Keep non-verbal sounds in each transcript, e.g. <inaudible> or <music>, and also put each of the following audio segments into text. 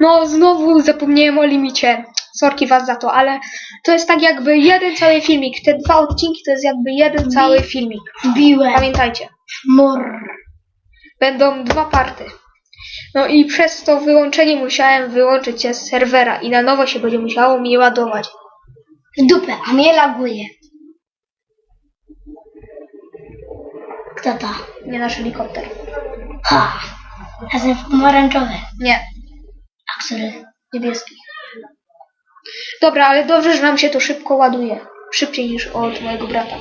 No, znowu zapomniałem o limicie. Sorki was za to, ale to jest tak jakby jeden cały filmik. Te dwa odcinki to jest jakby jeden cały filmik. Wbiłem. Pamiętajcie. Mur. Będą dwa party. No i przez to wyłączenie musiałem wyłączyć się z serwera i na nowo się będzie musiało mi ładować. W dupę, a mnie laguje. Kto to? Nie nasz helikopter. Ha! Jestem pomarańczowy. Nie, A który? niebieski. Dobra, ale dobrze, że nam się to szybko ładuje. Szybciej niż od mojego brata.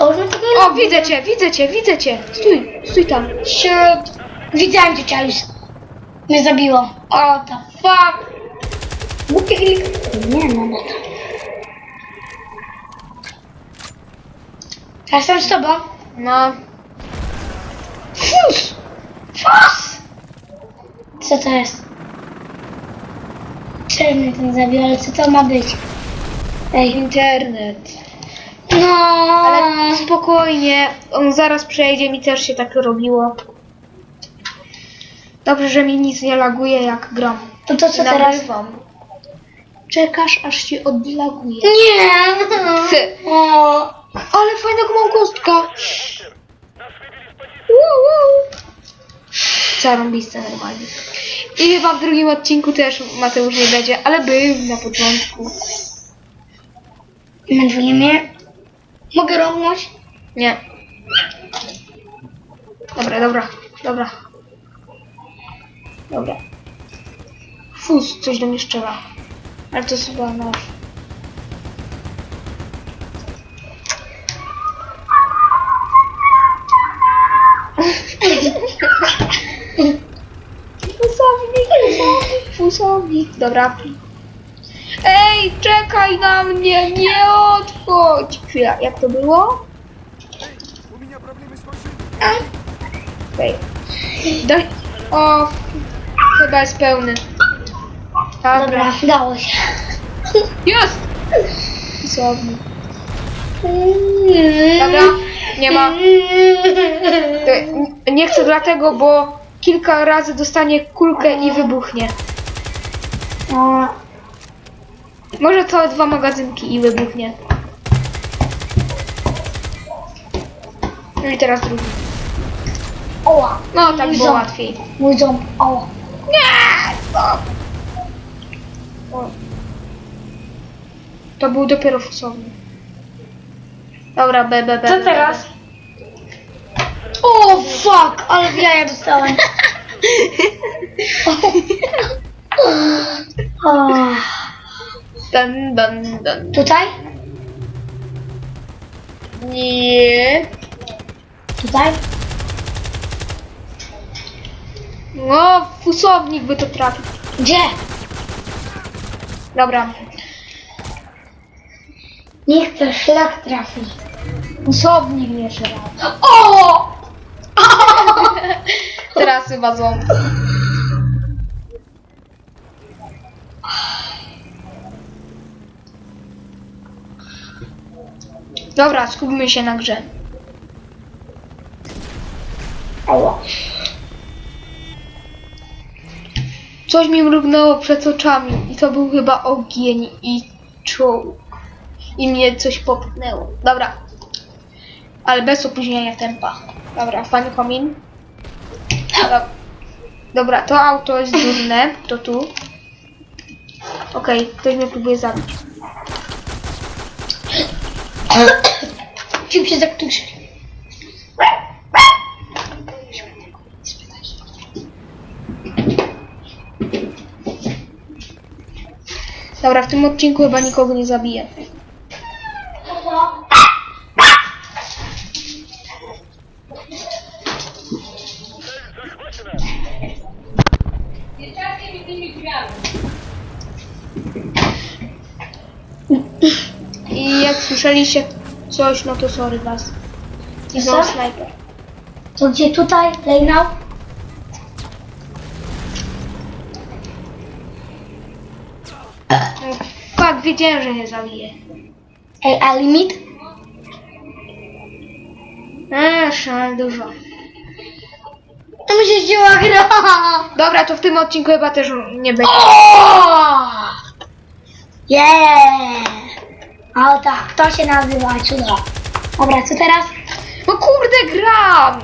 O, no nie O, widzę cię, widzę cię, widzę cię. Stój, stój tam. Siód. Widziałem cię, Charles. Mnie zabiło. O, to fuck. Głupie helikopter. Nie, no, no to. Ja jestem z tobą. No, Co to jest? Mnie ten zabił, ale co to ma być? Ej, internet. no. Ale spokojnie, on zaraz przejdzie, mi też się tak robiło. Dobrze, że mi nic nie laguje jak gram. To to co teraz? Nagrywam. Czekasz aż się odlaguje. Nie! Ty. O, Ale fajnego mam kostka. Uuu. Zarąbiste normalnie. I chyba w drugim odcinku też Mateusz nie będzie, ale był na początku. męczuje mnie. Mogę robić? Nie. Dobra, dobra, dobra. Dobra. Fus, coś do mnie strzela. Ale to jest chyba nasz. fusownik, fusownik. Dobra. Ej, czekaj na mnie, nie odchodź. Chwila, jak to było? У меня проблемы с машиной. Okej. Daj. O, chyba jest pełny. Dobra. Dobra, dało się. Jest! Słowny. Dobra, nie ma. <laughs> E, Nie chcę dlatego, bo kilka razy dostanie kulkę i wybuchnie. O, Może całe dwa magazynki i wybuchnie. No i teraz drugi. oła. No tak Mój było ząb. łatwiej. Mój ząb. O. Nie! Stop! O. To był dopiero fusowny. Dobra, B, B, B. Co B, teraz? O, fuck, ale jaja dostałem. <laughs> O, Dun, dun, dun. tutaj? Nie. Tutaj? No, fusownik by to trafił. Gdzie? Dobra. Niech to szlak trafi. Fusownik nie szedł. O! <laughs> Teraz chyba ząb. Dobra, skupmy się na grze. Ała. Coś mi mrugnęło przed oczami i to był chyba ogień i czołg. I mnie coś popchnęło. Dobra. Ale bez opóźnienia tempa. Dobra, fan komin. Dobra. Dobra, to auto jest durne. To tu. Okej, ktoś mnie próbuje zabić. Czym się zaktuszy? Dobra, w tym odcinku chyba nikogo nie zabiję. I jak słyszeliście coś, no to sorry was. I znowu Co? snajper. To gdzie tutaj? Lejnał? Tak, wiedziałem, że nie zabiję. Ej, a limit? Eee, dużo. No myślisz, jeździła gra! Dobra, to w tym odcinku chyba też nie będzie. Yeah! O tak, to się nazywa cudo. Dobra, co teraz? No kurde, gram!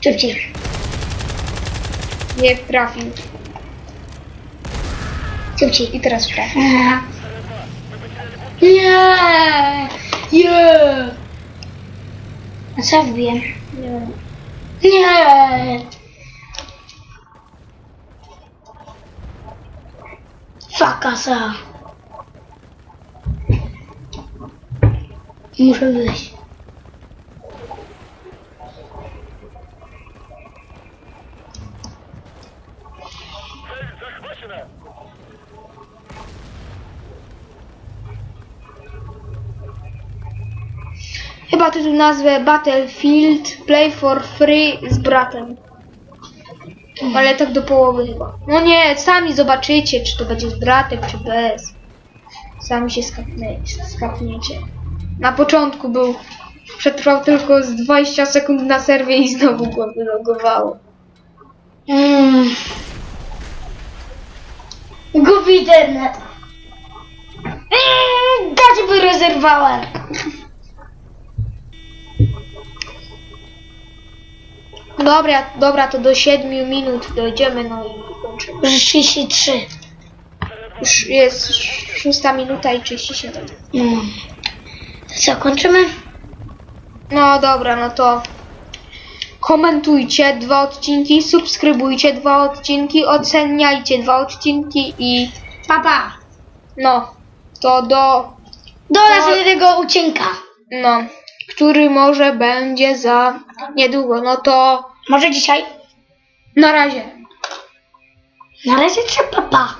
Szybciej. Nie trafił. Szybciej. I teraz trafił. Nie! Nie! A co wbiję? Nie. Nie! Fakasa. Muszę wyjść. Chyba tytuł nazwę Battlefield Play for Free z bratem. Ale tak do połowy chyba. No nie, sami zobaczycie, czy to będzie z bratem, czy bez. Sami się skapnie, skapniecie. Na początku był, przetrwał tylko z 20 sekund na serwie i znowu go wylogowało. Mm. Głupi internet. Mm, Gacie wyrezerwowałem. Dobra, dobra, to do 7 minut dojdziemy, no i kończymy. Już 33. Już jest 6 minuta i 37. Mm. Co, kończymy? No dobra, no to komentujcie dwa odcinki, subskrybujcie dwa odcinki, oceniajcie dwa odcinki i Papa. no, to do, Do następnego odcinka. no, który może będzie za niedługo, no to Może dzisiaj? na razie. Na razie czy papa?